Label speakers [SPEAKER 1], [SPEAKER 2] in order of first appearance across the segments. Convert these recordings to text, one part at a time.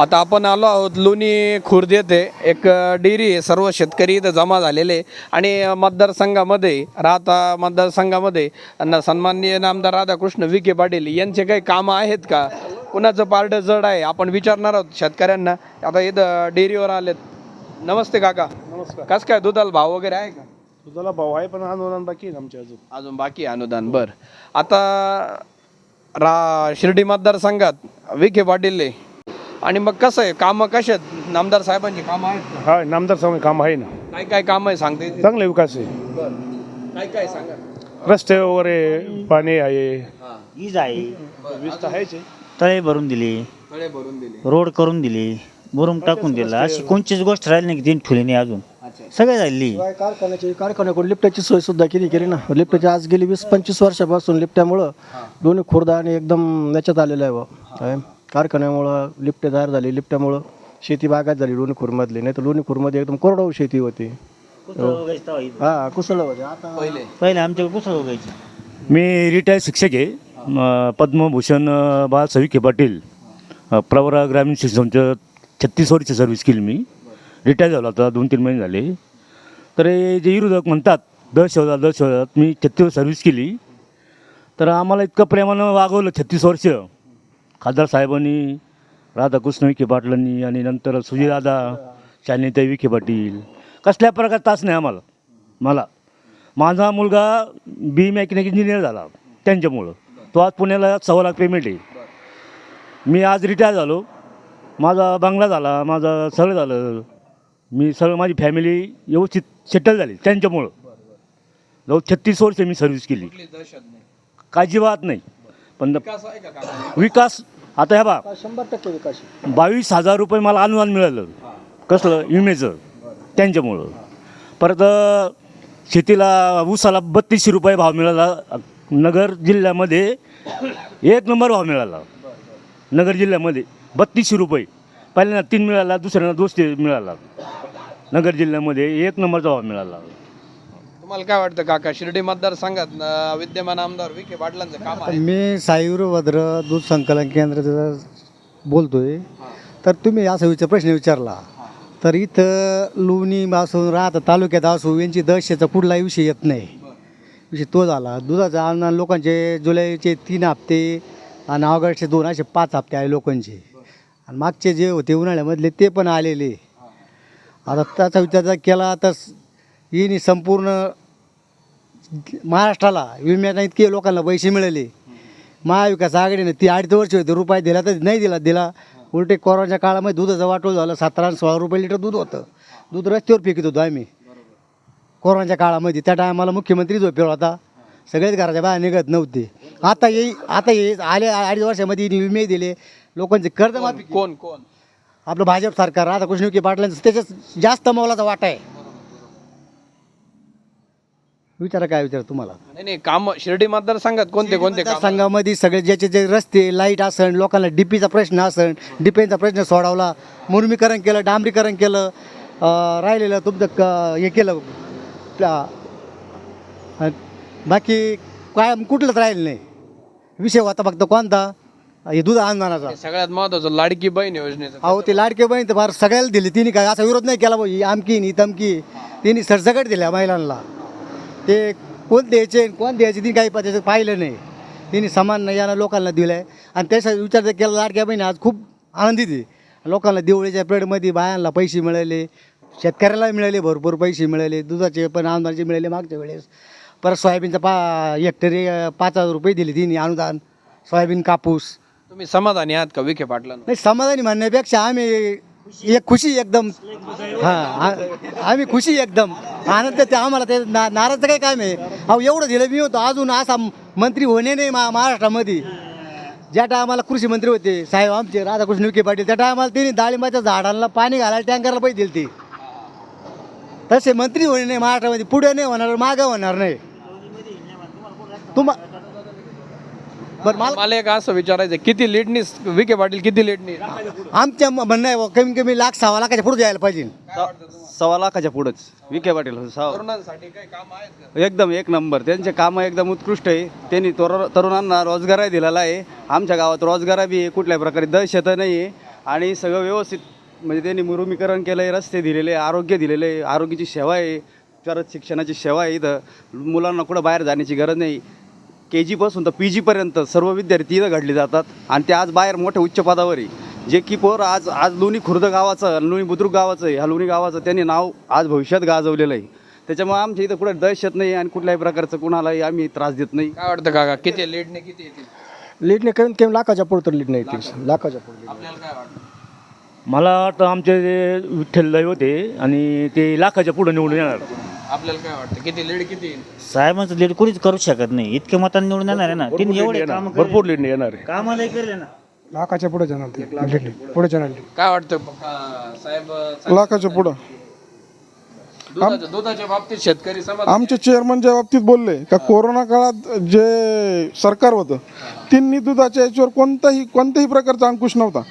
[SPEAKER 1] आता आपण आलो आहोत लोणी खुर्द येथे. एक डेअरी आहे. सर्व शेतकरी इथं जमा झालेले आणि मतदारसंघामध्ये राहता मतदारसंघामध्ये न- सन्माननीय नामदार राधाकृष्ण विखे पाटील यांचे काही कामं आहेत का? कुणाचं पारडं जड आहे? आपण विचारणार आहोत शेतकऱ्यांना. आता इथं डेअरीवर आलेत. नमस्ते काका.
[SPEAKER 2] नमस्कार.
[SPEAKER 1] कस काय दुधाला भाव वगैरे आहे का?
[SPEAKER 2] तुझा भाऊ आहे पण अनुदान बाकी आहे आमच्या अजून.
[SPEAKER 1] अजून बाकी आहे अनुदान. बर. आता रा शिर्डी मतदारसंघात विखे पाटील आहे. आणि मग कसं आहे? कामं कसे आहेत? नामदार साहेबांची कामं आहेत का?
[SPEAKER 2] हा नामदार समोर काम आहे ना.
[SPEAKER 1] काय काय काम आहे सांगते येतील?
[SPEAKER 2] चांगले विकास आहे.
[SPEAKER 1] काय काय सांगा?
[SPEAKER 2] रस्ते वगैरे पाणी आहे.
[SPEAKER 3] वीज आहे. तळे भरून दिले.
[SPEAKER 1] तळे भरून दिले.
[SPEAKER 3] रोड करून दिले. मुरुम टाकून दिला. अशी कोणतीच गोष्ट राहिली नाही की तीन ठेवली नाही अजून. सगळे झाली
[SPEAKER 4] काय कारखान्याची कारखान्याकडून लिफ्टाची सोय सुद्धा केली केली ना. लिफ्टाची आज गेली वीस पंचवीस वर्षापासून लिफ्टामुळं दोन्ही खुर्दा आणि एकदम याच्यात आलेलं आहे बा. काय? कारखान्यामुळं लिफ्ट तयार झाली लिफ्टामुळं शेती बागायत झाली लोणी खुरमधली नाही तर लोणी खुरमध्ये एकदम कोरडवाहू शेती होती. हा कुसळ होते. आता
[SPEAKER 1] पहिले?
[SPEAKER 3] पहिले आमच्याकडे कुसळ उगायची
[SPEAKER 5] मी रिटायर शिक्षक आहे. म, पद्मभूषण बाळासाहेब विखे पाटील. अ, प्रवरा ग्रामीण शिक्षणचं छत्तीस वर्ष सर्व्हिस केली मी. रिटायर झालो आता दोन तीन महिने झाले. तर हे जे विरोधक म्हणतात दहशतवाद दहशतवादात मी छत्तीस सर्व्हिस केली. तर आम्हाला इतकं प्रेमानं वागवलं छत्तीस वर्ष. खासदार साहेबांनी राधाकृष्ण विखे पाटलांनी आणि नंतर सुजयदादा शालिनीताई विखे पाटील. कसल्या प्रकार तास नाही आम्हाला मला. माझा मुलगा बी मेकॅनिक इंजिनियर झाला त्यांच्यामुळं. तो आज पुण्याला सव्वा लाख पेमेंट आहे. मी आज रिटायर झालो. माझा बंगला झाला माझं सगळं झालं. मी सगळं माझी फॅमिली व्यवस्थित सेटल झाली त्यांच्यामुळं. जवळ छत्तीस वर्ष मी सर्व्हिस केली.
[SPEAKER 1] कुठली दहशत नाही.
[SPEAKER 5] काळजी बात नाही. पण
[SPEAKER 1] विकास आहे का काका?
[SPEAKER 5] विकास आता ह्या बा
[SPEAKER 4] शंभर टक्के विकास
[SPEAKER 5] बावीस हजार रुपये मला अनुदान मिळालं. कसलं? विमेचं त्यांच्यामुळं. परत शेतीला ऊसाला बत्तीसशे रुपये भाव मिळाला. नगर जिल्ह्यामध्ये एक नंबर भाव मिळाला. नगर जिल्ह्यामध्ये बत्तीसशे रुपये. पहिल्यांदा तीन मिळाला दुसऱ्यांदा दोनशे मिळाला. नगर जिल्ह्यामध्ये एक नंबरचा भाव मिळाला.
[SPEAKER 1] तुम्हाला काय वाटतं काका? शिर्डी मतदारसंघात अं, विद्यमान आमदार विखे पाटलांचं काम आहे.
[SPEAKER 4] मी साईवीरभद्र दूध संकलन केंद्राचा बोलतोय. तर तुम्ही असा विचार प्रश्न विचारला. तर इथं लोणी असून राहता तालुक्यात असू यांची दहशेचा कुठलाही विषय येत नाही. विषय तो झाला. दुधाचा अनुदान लोकांचे जुलैचे तीन हप्ते आणि ऑगस्टचे दोन असे पाच हप्ते आहे लोकांचे. आणि मागचे जे होते उन्हाळ्यामधले ते पण आलेले. आता त्याचा विचार जर केला तर येणे संपूर्ण महाराष्ट्राला. विम्याला इतके लोकांना पैसे मिळाले. महाविकास आघाडीने ती अडीच वर्ष होते रुपये दिला तर नाही दिला दिला. उलटे कोरोनाच्या काळामध्ये दुधाचं वाटोळ झालं सतरा आणि सोळा रुपये लिटर दूध होतं. दूध रस्त्यावर फेकत होतो आम्ही. कोरोनाच्या काळामध्ये. त्या टायमाला मुख्यमंत्री झोपेवर होता. सगळेच घराच्या बाहेर निघत नव्हते. आता येई आता ये आले अडीच वर्षामध्ये विमे दिले. लोकांचे कर्जमाफी
[SPEAKER 1] कोण कोण
[SPEAKER 4] आपलं भाजप सरकार राधाकृष्ण विखे पाटलांचं त्याच्यात जास्त मोलाचा वाटा आहे. विचारा काय विचार तुम्हाला.
[SPEAKER 1] नाही नाही काम शिर्डी मतदारसंघात कोणते कोणते काम?
[SPEAKER 4] संघामध्ये सगळे ज्याचे जे रस्ते लाइट असन लोकांना डीपीचा प्रश्न असन डिपेचा प्रश्न सोडवला मुर्मीकरण केलं डांबरीकरण केलं अं, राहिलेलं तुमचं क हे केलं. अं, बाकी काय कुठलंच राहिलं नाही. विषय होता फक्त कोणता? हे दूध अनुदानाचा
[SPEAKER 1] सगळ्यात महत्वाचं लाडकी बहीण योजनेचं.
[SPEAKER 4] अहो ते लाडके बहीण तर फार सगळ्याला दिली. तिने काय असा विरोध नाही केला भाऊ. ही आमकी ही तमकी. तिने सरसकट दिल्या महिलांना. ते कोण द्यायचे कोण द्यायचे तिने काही त्याचं पाहिलं नाही. तिने समान यानं लोकांना दिलं आहे आणि त्याचा विचार जर केला लाडक्या बहिणी आज खूप आनंदित आहे. लोकांना दिवाळीच्या पिरियडमध्ये बायांना पैसे मिळाले. शेतकऱ्याला मिळाले भरपूर पैसे मिळाले. दुधाचे पण आमदारचे मिळाले मागच्या वेळेस. परत सोयाबीनचा पा हेक्टरी पाच हजार रुपये दिले तिने अनुदान. सोयाबीन कापूस.
[SPEAKER 1] तुम्ही समाधानी आहात का विखे पाटलांना
[SPEAKER 4] नाही समाधानी म्हणण्यापेक्षा आम्ही एक खुशी एकदम. हा आम्ही खुशी एकदम. आनंद ते आम्हाला ते ना नाराजचं काही काम आहे. अहो एवढं दिलं मी होतो. अजून असा मंत्री होणे नाही मा महाराष्ट्रामध्ये. ज्या टायमाला कृषी मंत्री होते साहेब आमचे राधाकृष्ण विखे पाटील त्या टायमाला त्यांनी डाळिंबाच्या झाडांना पाणी घालायला टँकरला पैसे दिले ते तसे मंत्री होणे नाही महाराष्ट्रामध्ये. पुढे नाही होणार मागं होणार नाही. तुम्हा बरं मला
[SPEAKER 1] मला एक असं विचारायचं आहे, किती लीडनी विखे पाटील किती लीडनी
[SPEAKER 4] आमच्या म- म्हणणं आहे बुवा, कमी कमी लाख सहा लाखाच्या पुढे जायला पाहिजे.
[SPEAKER 6] सव्वा लाखाच्या पुढंच. विखे पाटील हो, सव्वा
[SPEAKER 1] तरुणांसाठी काही काम आहेत का?
[SPEAKER 6] एकदम एक नंबर. त्यांचे कामं एकदम उत्कृष्ट आहे. त्यांनी तरुण तरुणांना रोजगारही दिलेला आहे. आमच्या गावात रोजगार बी आहे कुठल्याही प्रकारे दहशत नाही आहे. आणि सगळं व्यवस्थित म्हणजे त्यांनी मुरुमीकरण केलं आहे रस्ते दिलेले आहे, आरोग्य दिलेले आहे आरोग्याची सेवा आहे परत शिक्षणाची सेवा आहे इथं. मुलांना कुठं बाहेर जाण्याची गरज नाही. के जीपासून तर पी जीपर्यंत सर्व विद्यार्थी इथं घडले जातात. आणि ते आज बाहेर मोठ्या उच्च पदावर आहे. जे की पोर आज आज लोणी खुर्द गावाचं लोणी बुद्रुक गावाचं आहे. ह्या लोणी गावाचं त्यांनी नाव आज भविष्यात गाजवलेलं आहे. त्याच्यामुळे आमच्या इथं कुठं दहशत नाही आणि कुठल्याही प्रकारचं कुणालाही आम्ही त्रास देत नाही.
[SPEAKER 1] काय वाटतं काका? किती लीडने किती येतील?
[SPEAKER 7] लीडने कमीत कमी लाखाच्या पुढे तर लीड नाही येतील. लाखाच्या पुढे.
[SPEAKER 1] आपल्याला काय वाटतं?
[SPEAKER 5] मला वाटतं आमचे जे विठ्ठल दैवत आहे आणि ते लाखाच्या पुढं निवडून येणार.
[SPEAKER 1] आपल्याला काय वाटतं? किती लीड किती येईल?
[SPEAKER 3] साहेबांचं लीड कोणीच करू शकत नाही. इतक्या मतांनी निवडून येणार आहे ना. त्यांनी एवढे काम
[SPEAKER 5] भरपूर लीड येणार आहे.
[SPEAKER 3] कामालाही केले ना.
[SPEAKER 7] लाखाच्या पुढे जाणार ते. लीड पुढे. जाणार
[SPEAKER 1] काय वाटतं? साहेब
[SPEAKER 8] लाखाच्या पुढं.
[SPEAKER 1] दुधाच्या दुधाच्या बाबतीत शेतकरी समाज
[SPEAKER 8] आमचे चेअरमनच्या बाबतीत बोलले का कोरोना काळात जे सरकार होतं त्यांनी दुधाच्या याच्यावर कोणताही कोणत्याही प्रकारचा अंकुश नव्हता.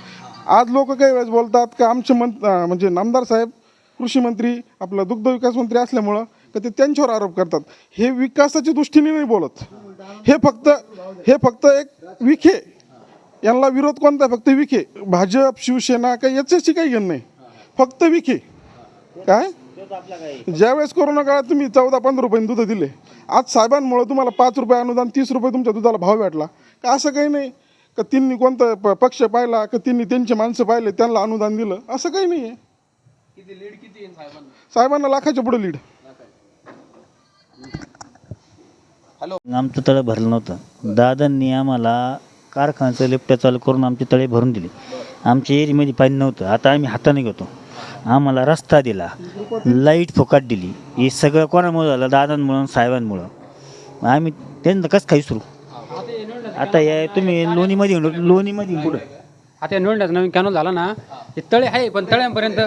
[SPEAKER 8] आज लोक काही वेळेस बोलतात का आमचे अं, म्हणजे नामदार साहेब कृषी मंत्री आपलं दुग्ध विकास मंत्री असल्यामुळं का ते त्यांच्यावर आरोप करतात. हे विकासाच्या दृष्टीने नाही बोलत. हे फक्त हे फक्त एक विखे. यांना विरोध कोणता फक्त विखे. भाजप शिवसेना काही याच्याशी काही घेणं नाही. फक्त विखे. काय? ज्यावेळेस कोरोना काळात तुम्ही चौदा पंधरा रुपये दूध दिले आज साहेबांमुळे तुम्हाला पाच रुपये अनुदान तीस रुपये तुमच्या दुधाला भाव भेटला. का असं काही नाही? का त्यांनी कोणता प- पक्ष पाहिला का त्यांनी त्यांचे माणसं पाहिले त्यांना अनुदान दिलं असं काही नाही आहे
[SPEAKER 1] किती लीड किती येईल साहेबांना?
[SPEAKER 8] साहेबांना लाखाच्या पुढे लीड
[SPEAKER 3] आमचं तळं भरलं नव्हतं. दादांनी आम्हाला कारखान्याचं लिफ्ट चालू करून आमचे तळे भरून दिले. आमच्या एरीमध्ये पाणी नव्हतं. आता आम्ही हाताने घेतो. आम्हाला रस्ता दिला. लाइट फुकाट दिली. हे सगळं कोणामुळं झालं? दादांमुळं आणि साहेबांमुळं. आम्ही त्यांचं कसं काही सुरू? आता या तुम्ही लोणीमध्ये लोणीमध्ये कुठं
[SPEAKER 9] आता या निवडण्याचा नवीन कॅनल झाला ना हे तळे आहे पण तळ्यांपर्यंत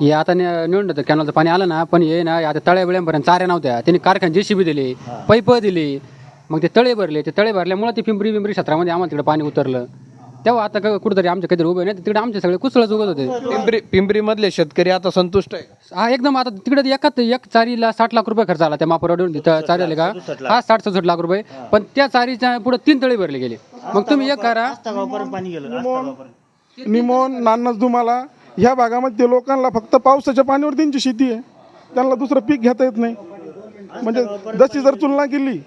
[SPEAKER 9] हे आता निवडण्याचं कॅनलचं पाणी आलं ना पण हे ना आता तळ्या बिळ्यांपर्यंत चाऱ्या नव्हत्या. त्यांनी कारखाने जेसीबी दिले पैप दिले. मग ते तळे भरले ते तळे भरल्यामुळे ते पिंपरी पिंपरी क्षेत्रामध्ये आम्हाला तिकडे पाणी उतरलं. तेव्हा आता क- कुठेतरी आमच्या काहीतरी उभे नाही तिकडे आमचे सगळे कुसळच उगत होते.
[SPEAKER 1] पिंपरी पिंपरी मधले शेतकरी आता संतुष्ट आहे
[SPEAKER 9] हा एकदम आता तिकडे एकाच एक चारीला साठ लाख रुपये खर्च आला त्या मापरवाडीवरून तिथं चारी आले का? हा साठ सदुसष्ट लाख रुपये. पण त्या चारीच्या पुढे तीन तळे भरले गेले. मग तुम्ही एक करा.
[SPEAKER 3] पाणी गेलं
[SPEAKER 8] निमोन. नान्नस दुमाला ह्या भागामध्ये लोकांना फक्त पावसाच्या पाण्यावर त्यांची शेती आहे. त्यांना दुसरं पीक घेता येत नाही. म्हणजे जशी जर तुलना केली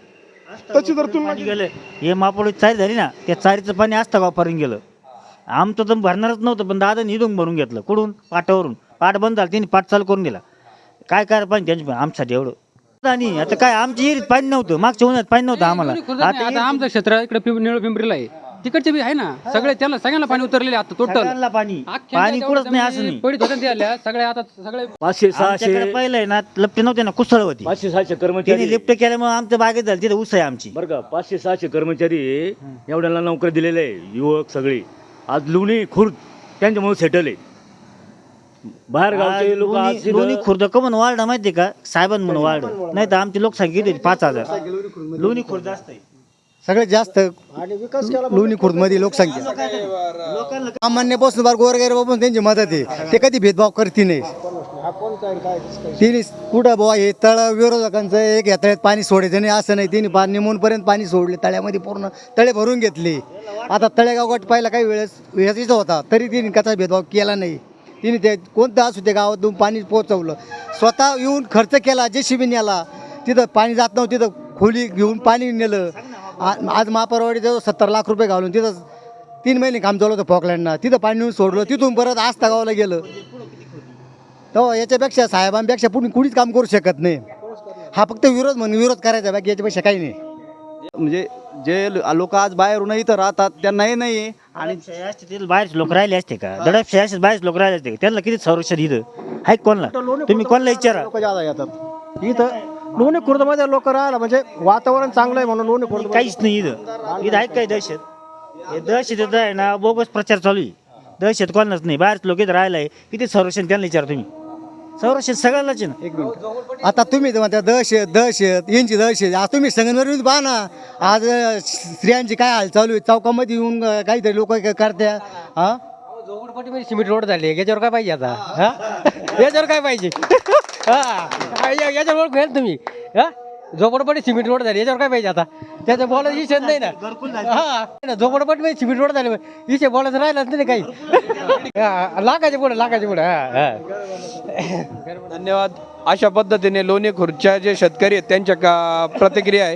[SPEAKER 8] तशी जर तुलना
[SPEAKER 3] पाणी गेलं. हे मापड चारी झाली ना त्या चारीचं पाणी असतं गावापर्यंत गेलं. आमचं तर भरणारच नव्हतं पण दादा इथून भरून घेतलं कुठून पाटावरून. पाट बंद झालं त्यांनी पाट चालू करून दिला. काय काय पाणी त्यांच्या आमच्यासाठी एवढं आणि आता काय आमच्या एरीत पाणी नव्हतं. मागच्या उन्हात पाणी नव्हतं आम्हाला.
[SPEAKER 9] आता आता आमचं क्षेत्र इकडे निळ पिंपरीला आहे. तिकडचे बी आहे ना. सगळे त्याला सगळ्यांना पाणी उतरलेले आता टोटल
[SPEAKER 3] सगळ्यांना पाणी. पाणी कुठंच नाही असं नाही.
[SPEAKER 9] पडीत होत्या त्या सगळे आता सगळे
[SPEAKER 5] पाचशे सहाशे
[SPEAKER 3] पहिलं ना लपटे नव्हते ना कुसळ होती.
[SPEAKER 5] पाचशे सहाशे
[SPEAKER 3] त्यांनी
[SPEAKER 5] कर्मचारी
[SPEAKER 3] लिफ्ट केल्यामुळे आमच्या बागेत झाली तिथे ऊस आहे आमची.
[SPEAKER 5] बरं का पाचशे सहाशे कर्मचारी एवढ्याला नोकरी दिलेले आहे युवक सगळे. आज लोणी खुर्द त्यांच्यामुळे सेटल आहे. बाहेर गावचे लोक आज
[SPEAKER 3] लोणी लोणी खुर्द कमन वाढ माहितीये का? साहेबां म्हणून वाढ नाही तर आमची लोकसंख्या किती होती? पाच हजार. लोणी खुर्द असते
[SPEAKER 4] सगळ्यात जास्त लोणी खुर्दमध्ये लोकसंख्या. सामान्यपासून बार गोरगैरपासून त्यांची मदत आहे. ते कधी भेदभाव करते नाही. तिने कुठं बुवा हे तळ विरोधकांचं एक या तळ्यात पाणी सोडायचं नाही असं नाही. तिने पाणी निमूनपर्यंत पाणी सोडले तळ्यामध्ये पूर्ण तळे भरून घेतले. आता तळेगाव गट पाहिला काही वेळेस याचा होता. तरी तिने कसा भेदभाव केला नाही. तिने ते कोणतं असू ते गावातून पाणी पोचवलं स्वतः येऊन खर्च केला जे शिबी नेला. तिथं पाणी जात नव्हतं तिथं खोली घेऊन पाणी नेलं. आज महापरवाडी जवळ सत्तर लाख रुपये घालून तिथं तीन महिने काम चालू होतं फॉकलँडना तिथं पाणी नेऊन सोडलं तिथून परत आस्था गावाला गेलं. तेव्हा याच्यापेक्षा साहेबांपेक्षा पुढे कुणीच काम करू शकत नाही. हा फक्त विरोध म्हणून विरोध करायचा बाकी याच्यापेक्षा काही नाही.
[SPEAKER 6] म्हणजे जे लोक आज बाहेरून इथं राहतात त्यांनाही नाही आणि
[SPEAKER 3] असते बाहेरचे लोक राहिले असते का? दडपशाही असते बाहेरचे लोक राहिले असते का? त्यांना किती संरक्षण इथं? आहे कोणला? तुम्ही कोणाला विचारा.
[SPEAKER 7] लोक जादा येतात. इथं लोणी खुर्दमध्ये लोक राहिला म्हणजे वातावरण चांगलं आहे म्हणून लोणी खुर्द
[SPEAKER 3] काहीच नाही इथं. इथं आहे काय दहशत? हे दहशत इथं आहे ना बोगस प्रचार चालू आहे. दहशत कोणाच नाही. बाहेरचे लोक इथं राहिलं आहे किती संरक्षण त्यांना विचारा तुम्ही. संरक्षण सगळ्यालाच आहे ना?
[SPEAKER 4] एक मिनिट. आता तुम्ही म्हणता दहशत दहशत यांची दहशत आज तुम्ही संगमनेर पहा ना आज अं, स्त्रियांची काय हाल चालू आहे? चौकामध्ये येऊन अं, काहीतरी लोक करत्या हा?
[SPEAKER 7] झोपडपट्टीमध्ये सिमेंट रोड झाले याच्यावर काय पाहिजे आता? हा? याच्यावर काय पाहिजे? हा? या- याच्यावर ओळख तुम्ही. हा? झोपडपट्टी सिमेंट रोड झाली याच्यावर काय पाहिजे आता? त्याचं बोलायचं विषय नाही ना. हा झोपडपट्टीमध्ये सिमेंट रोड झाले विषय बोलायचं राहिलाच नाही काही. लाखाच्या पुढे लाखाच्या पुढे हा हा.
[SPEAKER 1] धन्यवाद. अशा पद्धतीने लोणी खुर्च्या जे शेतकरी आहेत त्यांच्या का प्रतिक्रिया आहे.